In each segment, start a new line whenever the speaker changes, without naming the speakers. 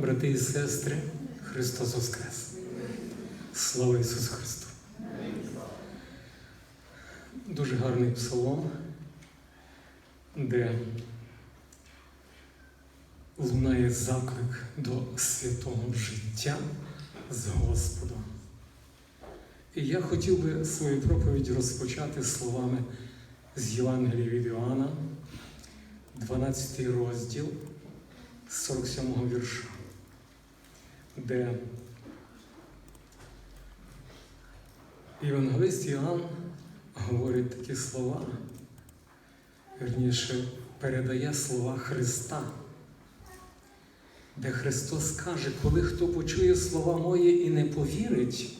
Брати і сестри, Христос Воскрес! Слава Ісусу Христу! Дуже гарний псалом, де лунає заклик до святого життя з Господом. І я хотів би свою проповідь розпочати словами з Євангелія від Іоанна, 12 розділ. 47-го вірша, де Євангелист Іоанн говорить такі слова, вірніше передає слова Христа, де Христос каже, коли хто почує слова мої і не повірить,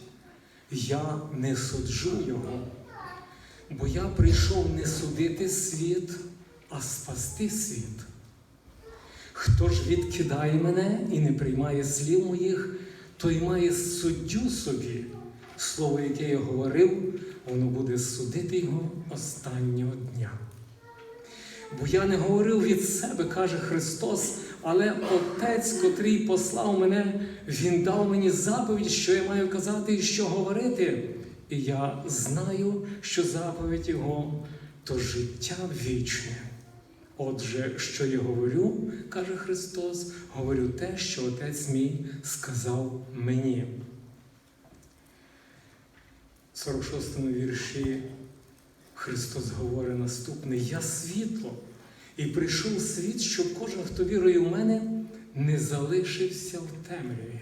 я не суджу його, бо я прийшов не судити світ, а спасти світ. Хто ж відкидає мене і не приймає слів моїх, той має суддю собі. Слово, яке я говорив, воно буде судити його останнього дня. Бо я не говорив від себе, каже Христос, але Отець, котрий послав мене, Він дав мені заповідь, що я маю казати і що говорити. І я знаю, що заповідь Його то життя вічне. Отже, що я говорю, каже Христос, говорю те, що Отець мій сказав мені. В 46 му вірші Христос говорить наступне: Я світло, і прийшов світ, щоб кожен, хто вірує в мене, не залишився в темряві.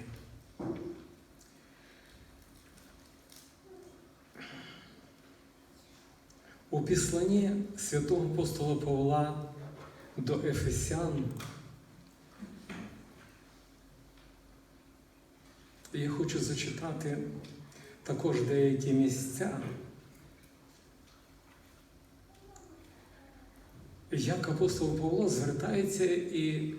У післанні святого апостола Павла до Ефесян. Я хочу зачитати також деякі місця, як апостол Павло звертається і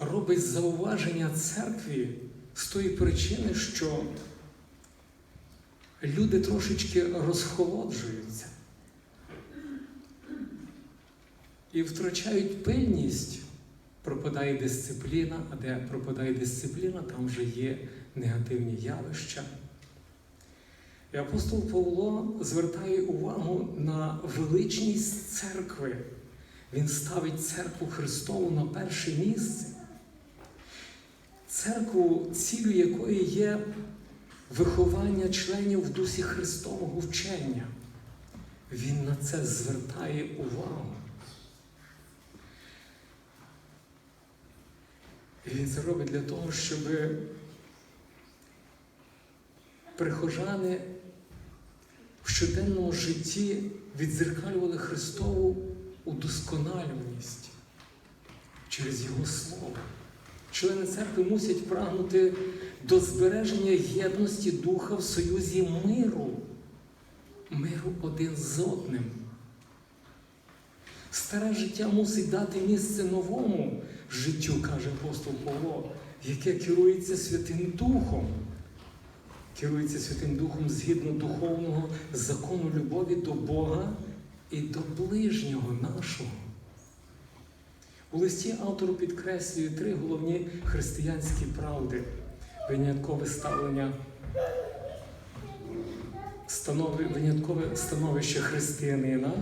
робить зауваження церкві з тої причини, що люди трошечки розхолоджуються. І втрачають пильність, пропадає дисципліна, а де пропадає дисципліна, там вже є негативні явища. І апостол Павло звертає увагу на величність церкви. Він ставить церкву Христову на перше місце. Церкву, цілю якої є виховання членів в дусі Христового вчення. Він на це звертає увагу. І він це робить для того, щоб прихожани в щоденному житті відзеркалювали Христову удосконалюваність через Його Слово. Члени церкви мусять прагнути до збереження єдності духа в союзі миру, миру один з одним. Старе життя мусить дати місце новому життю, каже апостол Павло, яке керується Святим Духом. Керується Святим Духом згідно духовного закону любові до Бога і до ближнього нашого. У листі автору підкреслює три головні християнські правди, виняткове ставлення, станови, виняткове становище християнина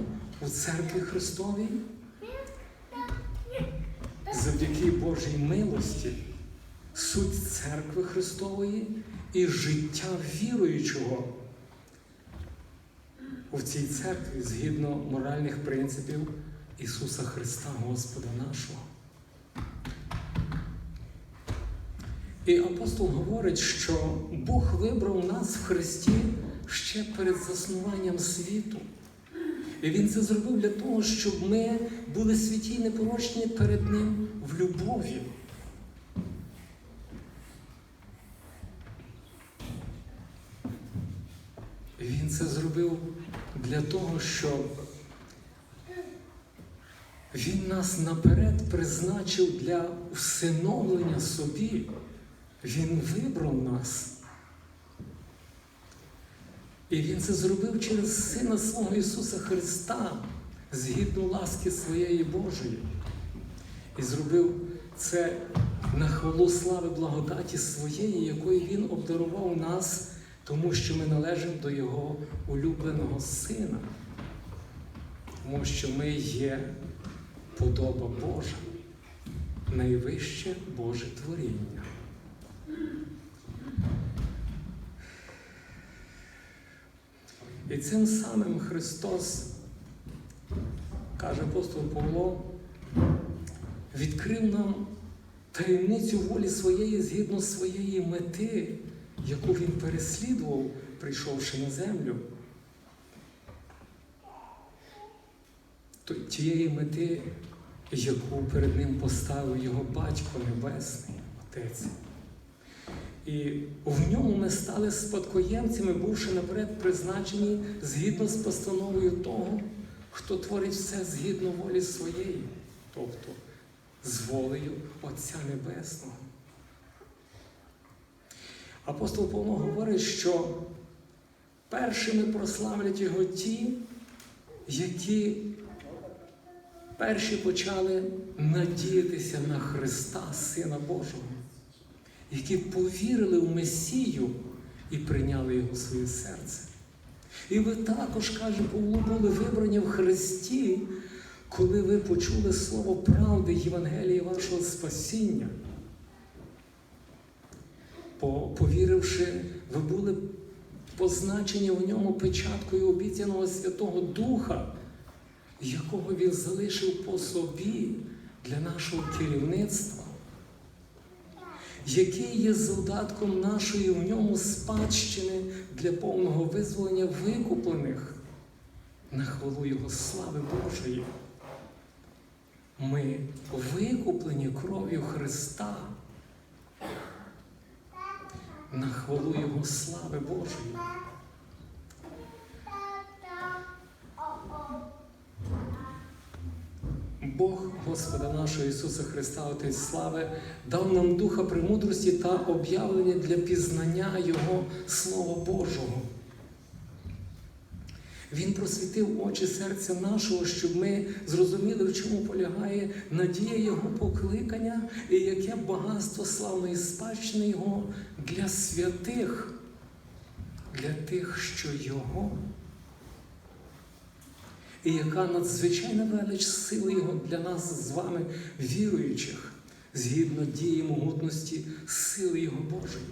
у церкві Христовій завдяки Божій милості, суть церкви Христової і життя віруючого у цій церкві згідно моральних принципів Ісуса Христа, Господа нашого. І апостол говорить, що Бог вибрав нас в Христі ще перед заснуванням світу. І Він це зробив для того, щоб ми були святі і непорочні перед Ним в любові. Він це зробив для того, щоб Він нас наперед призначив для всиновлення собі. Він вибрав нас. І Він це зробив через Сина свого Ісуса Христа, згідно ласки своєї Божої. І зробив це на хвалу слави благодаті своєї, якою Він обдарував нас, тому що ми належимо до Його улюбленого Сина. Тому що ми є подоба Божа, найвище Боже творіння. І цим самим Христос, каже апостол Павло, відкрив нам таємницю волі своєї згідно своєї мети, яку він переслідував, прийшовши на землю. Тієї мети, яку перед ним поставив його батько Небесний, Отець. І в ньому ми стали спадкоємцями, бувши наперед призначені згідно з постановою того, хто творить все згідно волі своєї, тобто з волею Отця Небесного. Апостол Павло говорить, що першими прославлять його ті, які перші почали надіятися на Христа, Сина Божого, які повірили в Месію і прийняли його в своє серце. І ви також, каже Павло, були вибрані в Христі, коли ви почули слово правди Євангелія вашого спасіння. Повіривши, ви були позначені в ньому печаткою обіцяного Святого Духа, якого він залишив по собі для нашого керівництва, який є завдатком нашої в ньому спадщини для повного визволення викуплених на хвалу Його слави Божої. Ми викуплені кров'ю Христа на хвалу Його слави Божої. Бог Господа нашого Ісуса Христа, Отець слави, дав нам духа премудрості та об'явлення для пізнання Його Слова Божого. Він просвітив очі серця нашого, щоб ми зрозуміли, в чому полягає надія Його покликання і яке багатство славної спадщини Його для святих, для тих, що Його. І яка надзвичайна велич сили Його для нас з вами, віруючих, згідно дії могутності сили Його Божої.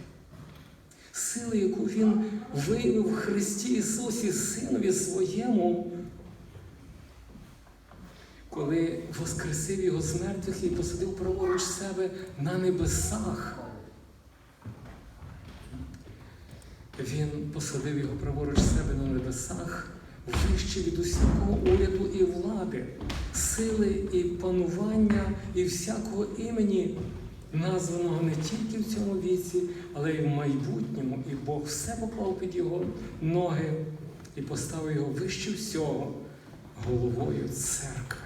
Сили, яку Він виявив в Христі Ісусі, Синові своєму, коли воскресив Його з мертвих і посадив праворуч себе на небесах. Він посадив його праворуч себе на небесах, вище від усякого уряду і влади, сили і панування і всякого імені, названого не тільки в цьому віці, але й в майбутньому. І Бог все поклав під його ноги і поставив його вище всього головою церкви.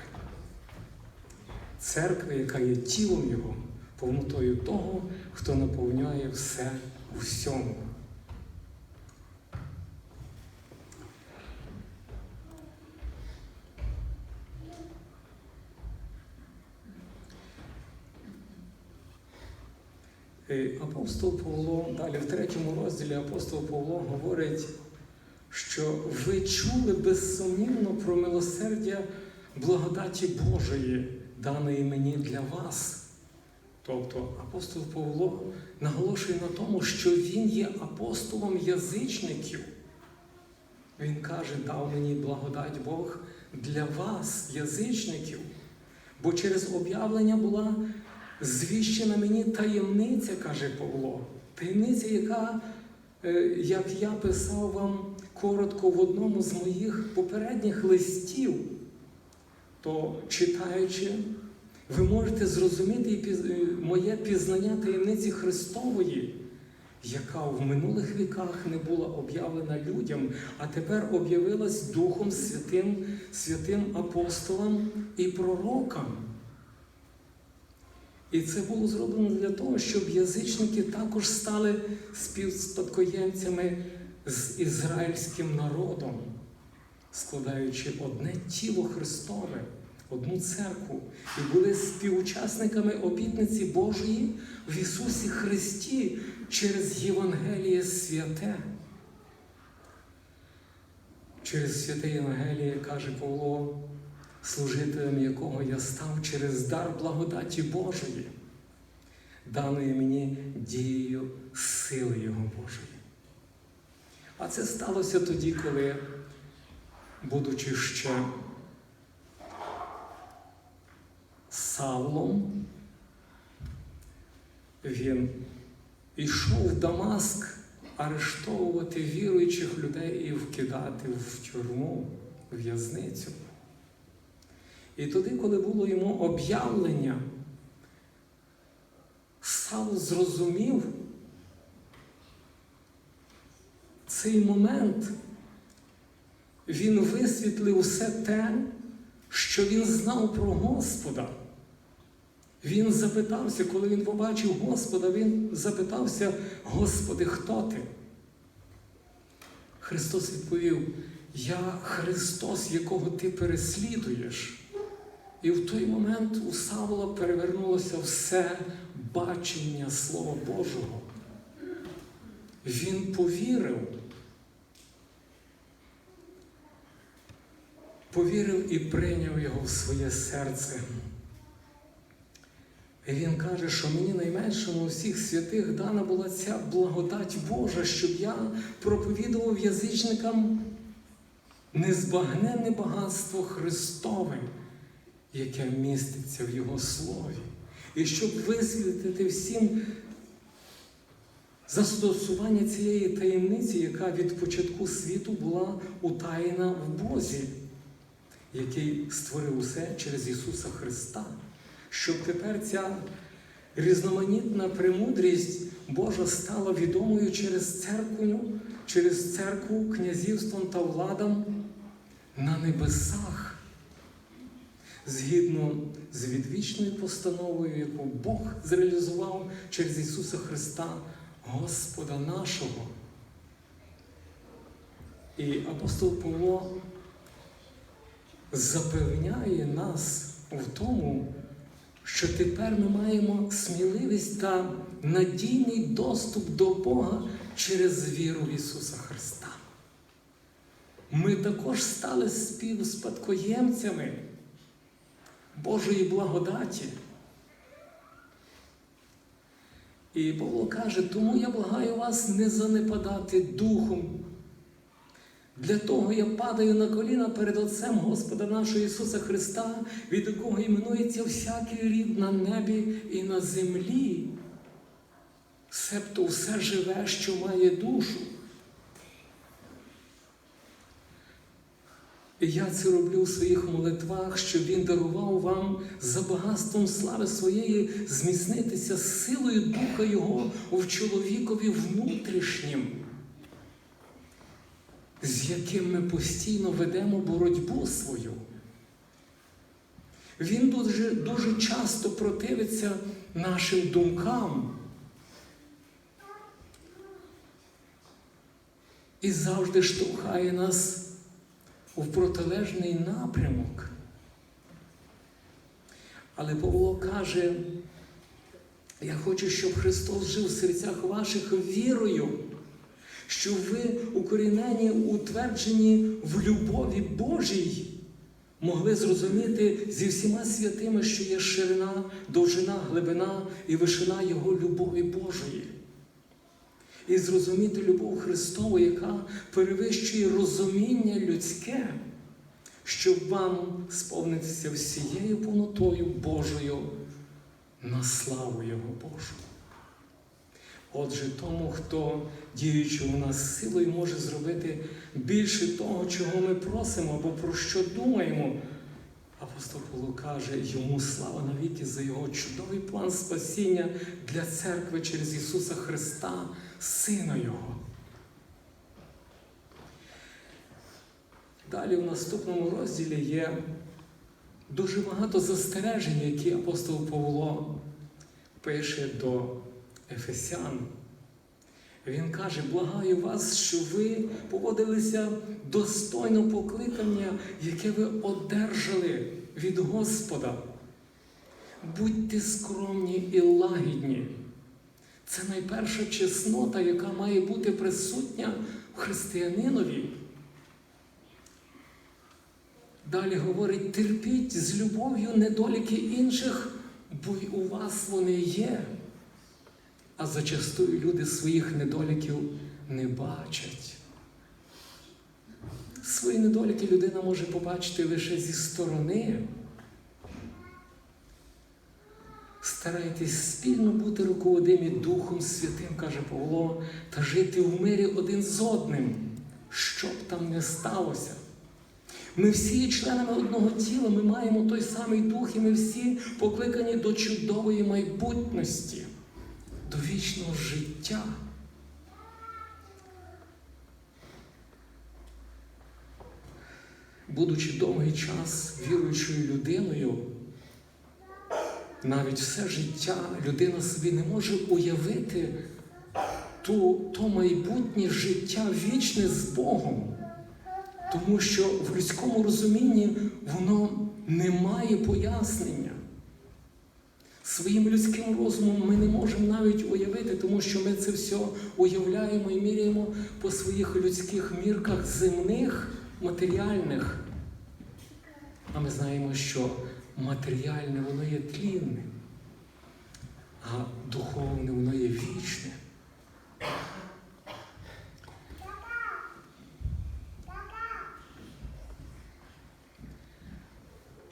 Церкви, яка є тілом Його, повнотою того, хто наповняє все у всьому. Апостол Павло, далі в третьому розділі апостол Павло говорить, що ви чули безсумнівно про милосердя благодаті Божої, даної мені для вас. Тобто апостол Павло наголошує на тому, що він є апостолом язичників. Він каже, дав мені благодать Бог для вас, язичників, бо через об'явлення була звіщена мені таємниця, каже Павло. Таємниця, яка, е, як я писав вам коротко в одному з моїх попередніх листів, то читаючи, ви можете зрозуміти е, моє пізнання таємниці Христової, яка в минулих віках не була об'явлена людям, а тепер об'явилась Духом Святим, святим апостолам і пророкам. І це було зроблено для того, щоб язичники також стали співспадкоємцями з ізраїльським народом, складаючи одне тіло Христове, одну церкву і були співучасниками обітниці Божої в Ісусі Христі через Євангеліє святе. Через святе Євангеліє каже Павло, служителем якого я став через дар благодаті Божої, даної мені дією сили Його Божої. А це сталося тоді, коли, будучи ще Савлом, він йшов в Дамаск арештовувати віруючих людей і вкидати в тюрму, в'язницю. І тоді, коли було йому об'явлення, Савл зрозумів цей момент, він висвітлив все те, що він знав про Господа. Він запитався, коли він побачив Господа, він запитався, Господи, хто ти? Христос відповів, Я Христос, якого ти переслідуєш. І в той момент у Савла перевернулося все бачення Слова Божого. Він повірив. Повірив і прийняв його в своє серце. І він каже, що мені найменшому усіх святих дана була ця благодать Божа, щоб я проповідував язичникам незбагненне багатство Христове, яке міститься в Його слові. І щоб висвітлити всім застосування цієї таємниці, яка від початку світу була утаєна в Бозі, який створив усе через Ісуса Христа щоб тепер ця різноманітна премудрість Божа стала відомою через церкву, через церкву, князівством та владам на небесах, згідно з відвічною постановою, яку Бог зреалізував через Ісуса Христа, Господа нашого. І апостол Павло запевняє нас в тому, що тепер ми маємо сміливість та надійний доступ до Бога через віру в Ісуса Христа. Ми також стали співспадкоємцями Божої благодаті. І Павло каже, тому я благаю вас не занепадати духом. Для того я падаю на коліна перед Отцем Господа нашого Ісуса Христа, від якого іменується всякий рід на небі і на землі, себто все живе, що має душу. Я це роблю в своїх молитвах, щоб Він дарував вам за багатством слави своєї зміцнитися силою Духа Його в чоловікові внутрішнім з яким ми постійно ведемо боротьбу свою. Він дуже, дуже часто противиться нашим думкам. І завжди штовхає нас у протилежний напрямок. Але Павло каже, я хочу, щоб Христос жив в серцях ваших вірою що ви укорінені, утверджені в любові Божій, могли зрозуміти зі всіма святими, що є ширина, довжина, глибина і вишина Його любові Божої. І зрозуміти любов Христову, яка перевищує розуміння людське, щоб вам сповнитися всією повнотою Божою на славу Його Божу. Отже, тому, хто діючи у нас силою, може зробити більше того, чого ми просимо або про що думаємо. Апостол Павло каже, йому слава навіки за його чудовий план спасіння для церкви через Ісуса Христа, Сина Його. Далі в наступному розділі є дуже багато застережень, які апостол Павло пише до Ефесян. Він каже, благаю вас, що ви поводилися достойно покликання, яке ви одержали від Господа. Будьте скромні і лагідні. Це найперша чеснота, яка має бути присутня в християнинові. Далі говорить, терпіть з любов'ю недоліки інших, бо й у вас вони є. А зачастую люди своїх недоліків не бачать. Свої недоліки людина може побачити лише зі сторони. Старайтесь спільно бути руководимі Духом Святим, каже Павло, та жити в мирі один з одним, що б там не сталося. Ми всі є членами одного тіла, ми маємо той самий дух, і ми всі покликані до чудової майбутності, до вічного життя. Будучи довгий час віруючою людиною, навіть все життя людина собі не може уявити ту, то майбутнє життя вічне з Богом. Тому що в людському розумінні воно не має пояснення. Своїм людським розумом ми не можемо навіть уявити, тому що ми це все уявляємо і міряємо по своїх людських мірках земних, матеріальних. А ми знаємо, що матеріальне воно є тлінне, а духовне воно є вічне.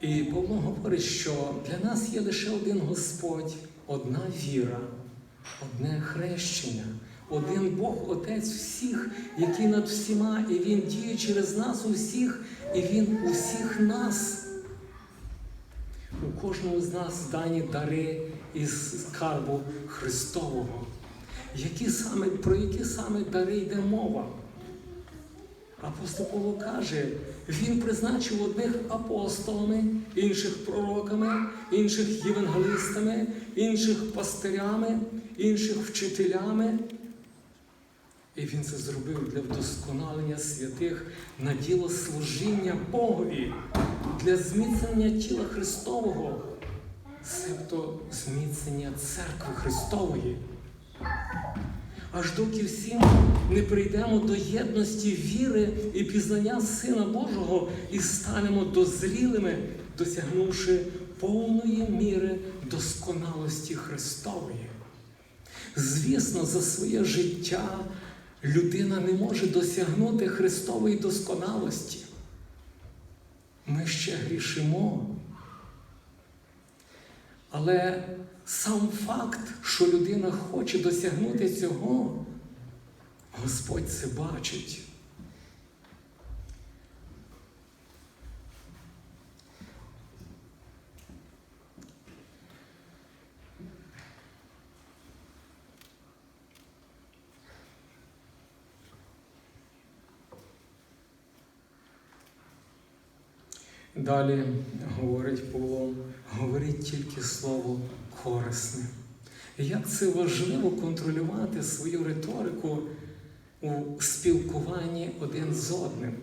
І Павло говорить, що для нас є лише один Господь, одна віра, одне хрещення, один Бог Отець всіх, який над всіма, і Він діє через нас усіх, і Він усіх нас. У кожному з нас дані дари із скарбу Христового. Які саме, про які саме дари йде мова? Апостол Павло каже, він призначив одних апостолами, інших пророками, інших євангелистами, інших пастирями, інших вчителями. І він це зробив для вдосконалення святих на діло служіння Богові, для зміцнення тіла Христового, себто зміцнення церкви Христової. Аж доки всім не прийдемо до єдності віри і пізнання Сина Божого і станемо дозрілими, досягнувши повної міри досконалості Христової. Звісно, за своє життя людина не може досягнути Христової досконалості. Ми ще грішимо. Але сам факт, що людина хоче досягнути цього, Господь це бачить. Далі говорить Павло, говорить тільки слово корисне. І як це важливо контролювати свою риторику у спілкуванні один з одним.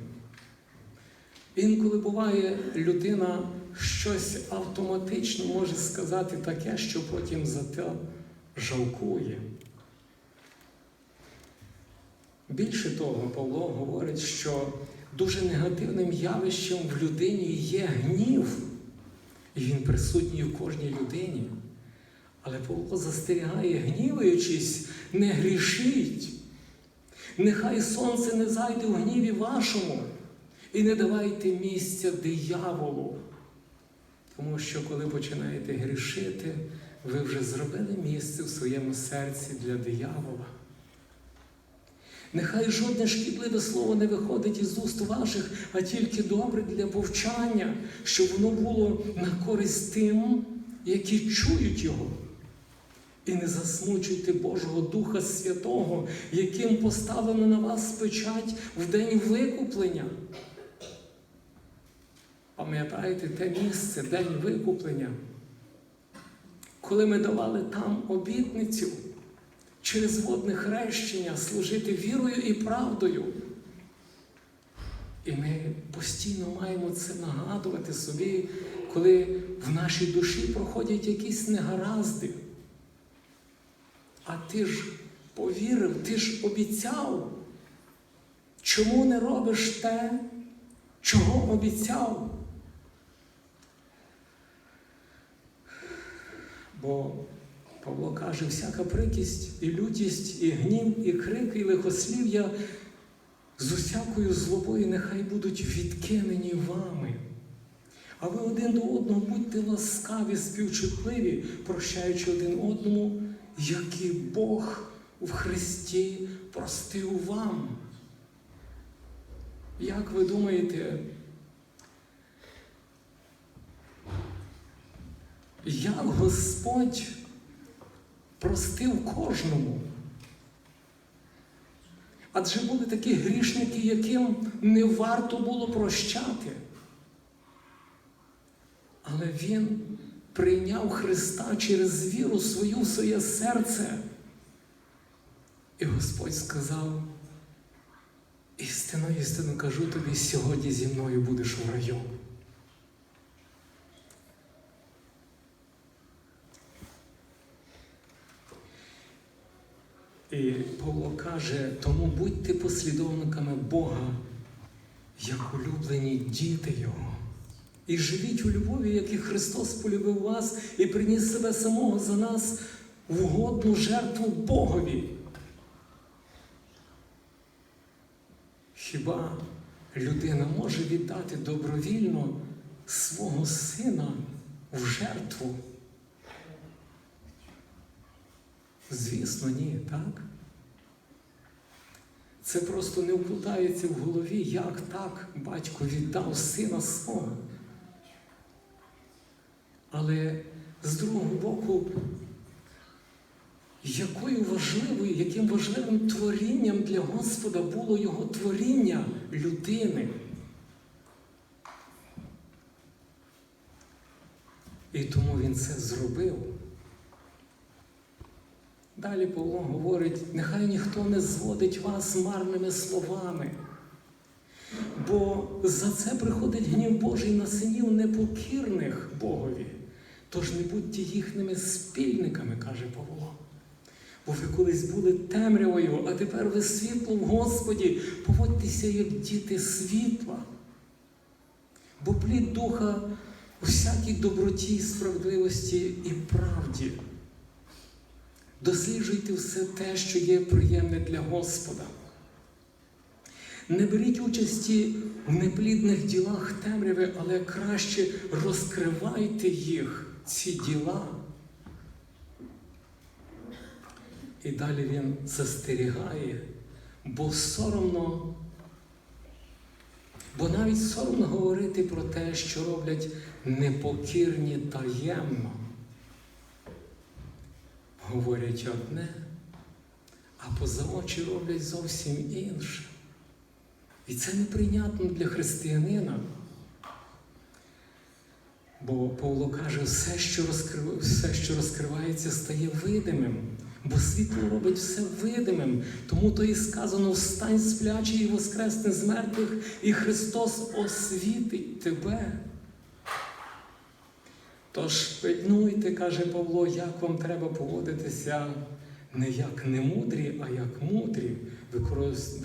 Інколи буває, людина щось автоматично може сказати таке, що потім за те жалкує. Більше того, Павло говорить, що дуже негативним явищем в людині є гнів, і він присутній у кожній людині. Але Павло застерігає, гніваючись, не грішіть. Нехай сонце не зайде в гніві вашому, і не давайте місця дияволу. Тому що, коли починаєте грішити, ви вже зробили місце в своєму серці для диявола. Нехай жодне шкідливе слово не виходить із уст ваших, а тільки добре для повчання, щоб воно було на користь тим, які чують його. І не засмучуйте Божого Духа Святого, яким поставлено на вас печать в день викуплення. Пам'ятаєте те місце, день викуплення, коли ми давали там обітницю через водне хрещення служити вірою і правдою. І ми постійно маємо це нагадувати собі, коли в нашій душі проходять якісь негаразди. А ти ж повірив, ти ж обіцяв. Чому не робиш те, чого обіцяв? Бо Павло каже, всяка прикість і лютість, і гнів, і крик, і лихослів'я з усякою злобою нехай будуть відкинені вами. А ви один до одного будьте ласкаві, співчутливі, прощаючи один одному, як і Бог в Христі простив вам. Як ви думаєте, як Господь простив кожному? Адже були такі грішники, яким не варто було прощати. Але Він прийняв Христа через віру свою в своє серце. І Господь сказав, істинно, істинно кажу тобі, сьогодні зі мною будеш у раю. І Павло каже, тому будьте послідовниками Бога, як улюблені діти Його. І живіть у любові, як і Христос полюбив вас і приніс себе самого за нас в угодну жертву Богові. Хіба людина може віддати добровільно свого сина в жертву? Звісно, ні, так? Це просто не вкладається в голові, як так батько віддав сина свого. Але з другого боку, якою важливою, яким важливим творінням для Господа було його творіння людини. І тому він це зробив. Далі Павло говорить, нехай ніхто не зводить вас марними словами, бо за це приходить гнів Божий на синів непокірних Богові. Тож не будьте їхніми спільниками, каже Павло. Бо ви колись були темрявою, а тепер ви світло в Господі, поводьтеся, як діти світла. Бо плід духа у всякій доброті, справедливості і правді. Досліджуйте все те, що є приємне для Господа. Не беріть участі в неплідних ділах темряви, але краще розкривайте їх, ці діла. І далі він застерігає, бо соромно, бо навіть соромно говорити про те, що роблять непокірні таємно говорять одне, а поза очі роблять зовсім інше. І це неприйнятно для християнина. Бо Павло каже, все, що розкрив... все, що розкривається, стає видимим, бо світло робить все видимим. Тому то і сказано: встань сплячий і воскресне з мертвих, і Христос освітить тебе. Тож пильнуйте, каже Павло, як вам треба поводитися не як немудрі, а як мудрі,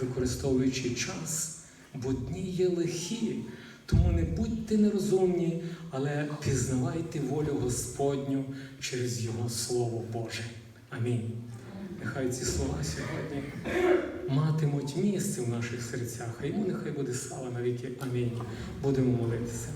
використовуючи час, бо дні є лихі. Тому не будьте нерозумні, але пізнавайте волю Господню через Його Слово Боже. Амінь. Нехай ці слова сьогодні матимуть місце в наших серцях, а йому нехай буде слава навіки. Амінь. Будемо молитися.